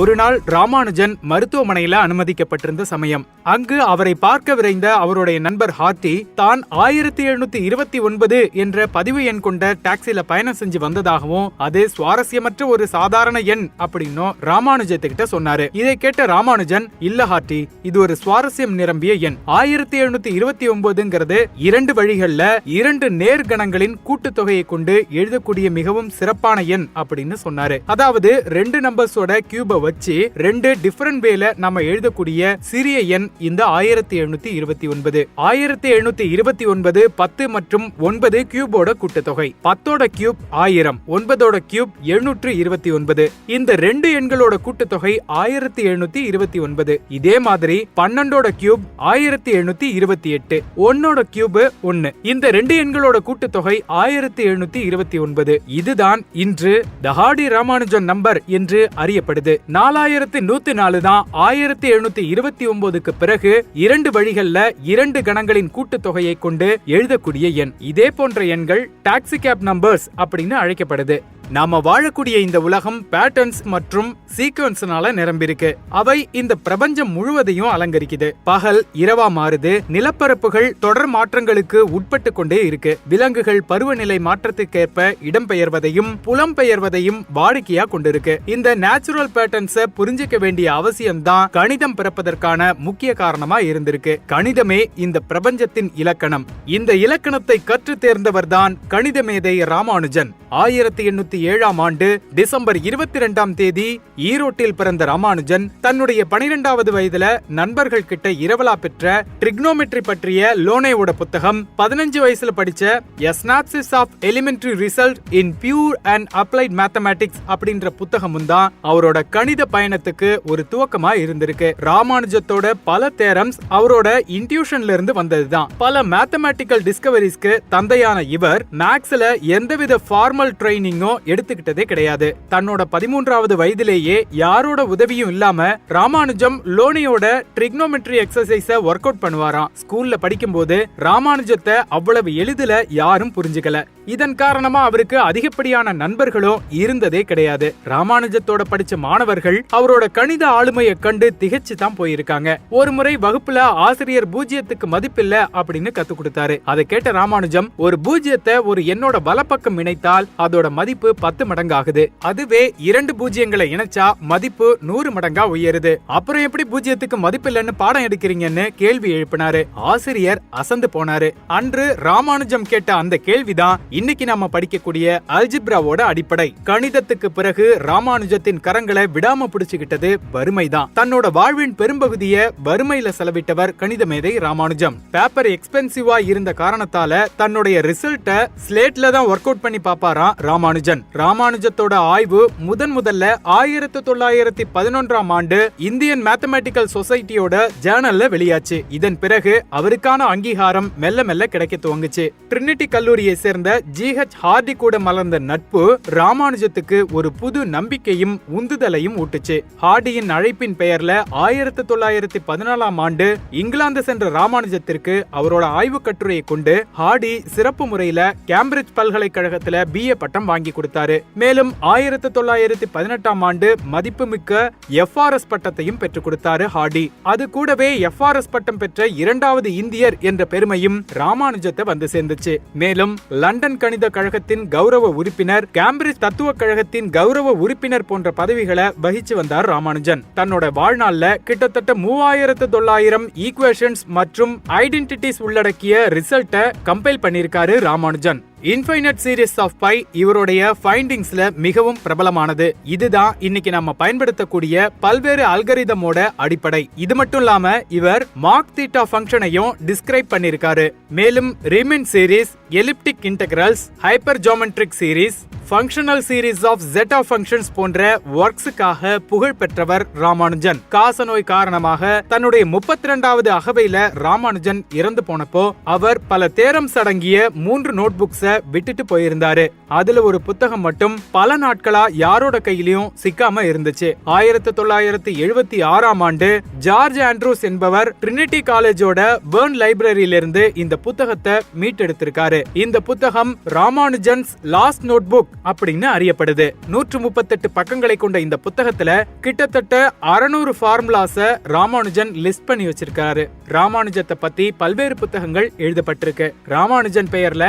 ஒரு நாள் ராமானுஜன் மருத்துவமனையில அனுமதிக்கப்பட்டிருந்த சமயம். அங்கு அவரை பார்க்க விரைந்த அவருடைய நண்பர் ஹாத்தி தான் ஆயிரத்தி எழுநூத்தி இருபத்தி ஒன்பது என்ற பதிவு எண் கொண்ட டாக்ஸில பயணம் செஞ்சு வந்ததாகவும் அது சுவாரஸ்யமற்ற ஒரு சாதாரண எண் அப்படின்னும் ராமானுஜத்துக்கிட்ட சொன்னாரு. இதை கேட்ட ராமானுஜன் இல்ல ஹாத்தி இது ஒரு சுவாரஸ்யம் நிரம்பிய எண். ஆயிரத்தி எழுநூத்தி இருபத்தி ஒன்பதுங்கிறது இரண்டு வழிகள்ல இரண்டு நேர்கணங்களின் கூட்டுத்தொகையை கொண்டு எழுதக்கூடிய மிகவும் சிறப்பான எண் அப்படின்னு சொன்னாரு. அதாவது ரெண்டு நம்பர்ஸோட கியூபவர் வச்சு ரெண்டு டிஃபரெண்ட் வேல நம்ம எழுதக்கூடிய சிறிய எண் இந்த ஆயிரத்தி எழுநூத்தி இருபத்தி ஒன்பது. ஆயிரத்தி எழுநூத்தி இருபத்தி ஒன்பது பத்து மற்றும் ஒன்பது கியூபோட கூட்டுத்தொகை. பத்தோட கியூப் ஆயிரம் ஒன்பதோட கியூப் எழுநூற்று இருபத்தி ஒன்பது. இந்த ரெண்டு எண்களோட கூட்டுத்தொகை ஆயிரத்தி எழுநூத்தி இருபத்தி ஒன்பது. இதே மாதிரி பன்னெண்டோட கியூப் ஆயிரத்தி எழுநூத்தி இருபத்தி எட்டு ஒன்னோட கியூப் ஒன்னு. இந்த ரெண்டு எண்களோட கூட்டுத்தொகை ஆயிரத்தி எழுநூத்தி இருபத்தி ஒன்பது. இதுதான் இன்று தஹாடி ராமானுஜன் நம்பர் என்று அறியப்படுது. நாலாயிரத்தி நூத்தி நாலு தான் ஆயிரத்தி எழுநூத்தி இருபத்தி ஒன்பதுக்கு பிறகு இரண்டு வழிகள்ல இரண்டு கணங்களின் கூட்டுத்தொகையை கொண்டு எழுதக்கூடிய எண். இதே போன்ற எண்கள் டாக்ஸி கேப் நம்பர்ஸ் அப்படின்னு அழைக்கப்படுது. நாம வாழக்கூடிய இந்த உலகம் பேட்டர்ன்ஸ் மற்றும் சீக்வன்ஸ்னால நிரம்பிருக்கு அவை இந்த பிரபஞ்சம் முழுவதையும் அலங்கரிக்குது. பகல் இரவா மாறுது. நிலப்பரப்புகள் தொடர் மாற்றங்களுக்கு உட்பட்டு கொண்டே இருக்கு. விலங்குகள் பருவநிலை மாற்றத்துக்கேற்ப இடம்பெயர்வதையும் புலம்பெயர்வதையும் வாடிக்கையா கொண்டிருக்கு. இந்த நேச்சுரல் பேட்டர்ன்ஸ புரிஞ்சிக்க வேண்டிய அவசியம்தான் கணிதம் பிறப்பதற்கான முக்கிய காரணமா இருந்திருக்கு. கணிதமே இந்த பிரபஞ்சத்தின் இலக்கணம். இந்த இலக்கணத்தை கற்று தேர்ந்தவர் தான் கணித மேதை ராமானுஜன். ஆயிரத்தி எண்ணூத்தி ஏழாம் ஆண்டு டிசம்பர் இருபத்தி ரெண்டாம் தேதி ஈரோட்டில் பிறந்த ராமானுஜன் தன்னுடைய பனிரெண்டாவது வயதுல நண்பர்கள் கிட்ட இரவலா பெற்ற ட்ரிக்னோமெட்ரி பற்றிய லோனேவோட புத்தகம் பதினஞ்சு வயசுல படிச்ச synopsis of elementary result in pure and applied mathematics அப்படின்ற புத்தகமும் தான் அவரோட கணித பயணத்துக்கு ஒரு துவக்கமா இருந்திருக்கு. ராமானுஜத்தோட பல தேரம்ஸ் அவரோட இன்ட்யூஷன்ல இருந்து வந்ததுதான். பல மேத்தமேட்டிக்கல் டிஸ்கவரிஸ்க்கு தந்தையான இவர் மேக்ஸ்ல எந்தவித ஃபார்மல் ட்ரைனிங்கோ எடுத்துக்கிட்டதே கிடையாது. தன்னோட பதிமூன்றாவது வயதிலேயே யாரோட உதவியும் இல்லாம ராமானுஜம் லோனியோட ட்ரிக்னோமெட்ரி எக்ஸசைஸ ஒர்க் அவுட் பண்ணுவாராம். ஸ்கூல்ல படிக்கும்போது ராமானுஜத்தை அவ்வளவு எளிதில யாரும் புரிஞ்சுக்கல. இதன் காரணமா அவருக்கு அதிகப்படியான நண்பர்களும் இருந்ததே கிடையாது. ராமானுஜத்தோட படிச்ச மாணவர்கள் அவரோட கணித ஆளுமையை கண்டு திகைச்சு தான் போயிருக்காங்க. ஒரு முறை வகுப்புல ஆசிரியர் பூஜ்ஜியத்துக்கு மதிப்பில்ல அப்படின்னு கத்து கொடுத்தாரு. அதை கேட்ட ராமானுஜம் ஒரு பூஜ்ஜியத்தை ஒரு என்னோட வலப்பக்கம் இணைத்தால் அதோட மதிப்பு பத்து மடங்காகுது. அதுவே இரண்டு பூஜ்ஜியங்களை இணைச்சா மதிப்பு நூறு மடங்கா உயருது. அப்புறம் எப்படி பூஜ்ஜியத்துக்கு மதிப்பில்லைன்னு பாடம் எடுக்கிறீங்கன்னு கேள்வி எழுப்பினாரு. ஆசிரியர் அசந்து போனாரு. அன்று ராமானுஜம் கேட்ட அந்த கேள்விதான் இன்னைக்கு நாம படிக்கக்கூடிய அல்ஜிப்ராவோட அடிப்படை. கணிதத்துக்கு பிறகு ராமானுஜத்தின் கரங்களை விடாம பிடிச்சுக்கிட்டது வறுமைதான். தன்னோட வாழ்வின் பெரும்பகுதியை வறுமையில செலவிட்டவர் கணித மேதை ராமானுஜம். பேப்பர் எக்ஸ்பென்சிவா இருந்த காரணத்தால தன்னுடைய ரிசல்ட்ட ஸ்லேட்ல தான் ஒர்க் அவுட் பண்ணி பாப்பாராம் ராமானுஜன். ராமானுஜத்தோட ஆய்வு முதன் முதல்ல ஆயிரத்தி தொள்ளாயிரத்தி பதினொன்றாம் ஆண்டு இந்தியன் மேத்தமேட்டிக்கல் சொசைட்டியோட ஜேர்னல்ல வெளியாச்சு. இதன் பிறகு அவருக்கான அங்கீகாரம் மெல்ல மெல்ல கிடைக்க துவங்குச்சு. ட்ரினிட்டி கல்லூரியை சேர்ந்த ஜிஹெச் ஹார்டி கூட மலர்ந்த நட்பு ராமானுஜத்துக்கு ஒரு புது நம்பிக்கையும் உந்துதலையும் ஊட்டுச்சு. ஹார்டியின் அழைப்பின் பெயர்ல ஆயிரத்தி தொள்ளாயிரத்தி பதினாலாம் ஆண்டு இங்கிலாந்து சென்ற ராமானுஜத்திற்கு அவரோட ஆய்வு கட்டுரையை கொண்டு ஹார்டி சிறப்பு முறையில கேம்பிரிட்ஜ் பல்கலைக்கழகத்துல பிஏ பட்டம் வாங்கி கொடுத்தாரு. மேலும் ஆயிரத்தி தொள்ளாயிரத்தி பதினெட்டாம் ஆண்டு மதிப்புமிக்க எஃப்ஆர்எஸ் பட்டத்தையும் பெற்றுக் கொடுத்தாரு ஹார்டி. அது கூடவே எஃப்ஆர்எஸ் பட்டம் பெற்ற இரண்டாவது இந்தியர் என்ற பெருமையும் ராமானுஜத்தை வந்து சேர்ந்துச்சு. மேலும் லண்டன் கணித கழகத்தின் கௌரவ உறுப்பினர் கேம்பிரிட்ஜ் தத்துவ கழகத்தின் கௌரவ உறுப்பினர் போன்ற பதவிகளை வகிச்சு வந்தார் ராமானுஜன். தன்னோட வாழ்நாள்ல கிட்டத்தட்ட மூவாயிரத்து தொள்ளாயிரம் ஈக்குவேஷன்ஸ் மற்றும் ஐடென்டிட்டிஸ் உள்ளடக்கிய ரிசல்ட்டை கம்பைல் பண்ணியிருக்காரு Ramanujan. Infinite series of pi இவருடைய ஃபைண்டிங்ஸ்ல மிகவும் பிரபலமானது. இதுதான் இன்னைக்கு நம்ம பயன்படுத்தக்கூடிய பல்வேறு அல்கரிதமோட அடிப்படை. இது மட்டும் இல்லாம இவர் மார்க் தீட்டா ஃபங்க்ஷனையும் டிஸ்கிரைப் பண்ணிருக்காரு மேலும் Riemann series elliptic integrals hypergeometric series functional series of zeta functions போன்ற ஒர்க்ஸுக்காக புகழ் பெற்றவர் ராமானுஜன். காசநோய் காரணமாக தன்னுடைய முப்பத்தி ரெண்டாவது அகவையில ராமானுஜன் இறந்து போனப்போ அவர் பல தேரம்ஸ் அடங்கிய மூன்று நோட் புக்ஸ விட்டுட்டு போயிருந்தாரு. அதுல ஒரு புத்தகம் மட்டும் பல நாட்களா யாரோட கையிலயும் சிக்காம இருந்துச்சு. ஆயிரத்தி தொள்ளாயிரத்தி எழுபத்தி ஆறாம் ஆண்டு ஜார்ஜ் ஆண்ட்ரூஸ் என்பவர் ட்ரினிட்டி காலேஜோட பேர்ன் லைப்ரரியிலிருந்து இந்த புத்தகத்தை மீட்டெடுத்திருக்காரு. இந்த புத்தகம் ராமானுஜன்ஸ் லாஸ்ட் நோட் புக் அப்படின்னு அறியப்படுது. நூற்று முப்பத்தெட்டு பக்கங்களை கொண்ட இந்த புத்தகத்துல கிட்டத்தட்ட அறுநூறு ஃபார்முலாஸ ராமானுஜன் லிஸ்ட் பண்ணி வச்சிருக்காரு. ராமானுஜத்தை பத்தி பல்வேறு புத்தகங்கள் எழுதப்பட்டிருக்கு. ராமானுஜன் பெயர்ல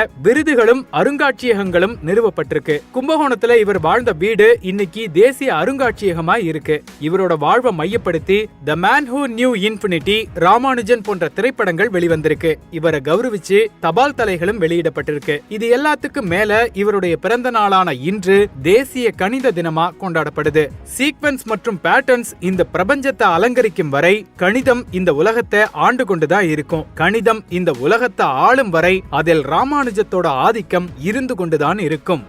விருதுகளும் அருங்காட்சியகங்களும் நிறுவப்பட்டிருக்கு. கும்பகோணத்துல இவர் வாழ்ந்த வீடு இன்னைக்கு தேசிய அருங்காட்சியகமா இருக்கு. இவரோட வாழ்வை மையப்படுத்தி the man who knew infinity Ramanujan போன்ற திரைப்படங்கள் வெளிவந்திருக்கு. இவரை கௌரவிச்சு தபால் தலைகளும் வெளியிடப்பட்டிருக்கு. இது எல்லாத்துக்கும் மேல இவருடைய பிறந்த நாளான இன்று தேசிய கணித தினமா கொண்டாடப்படுது. சீக்வென்ஸ் மற்றும் பேட்டர்ன்ஸ் இந்த பிரபஞ்சத்தை அலங்கரிக்கும் வரை கணிதம் இந்த உலகத்தை ஆண்டு கொண்டுதான் இருக்கும். கணிதம் இந்த உலகத்தை ஆளும் வரை அதில் ராமானுஜத்தோட ஆதி ஆதிக்கம் இருந்து கொண்டுதான் இருக்கும்.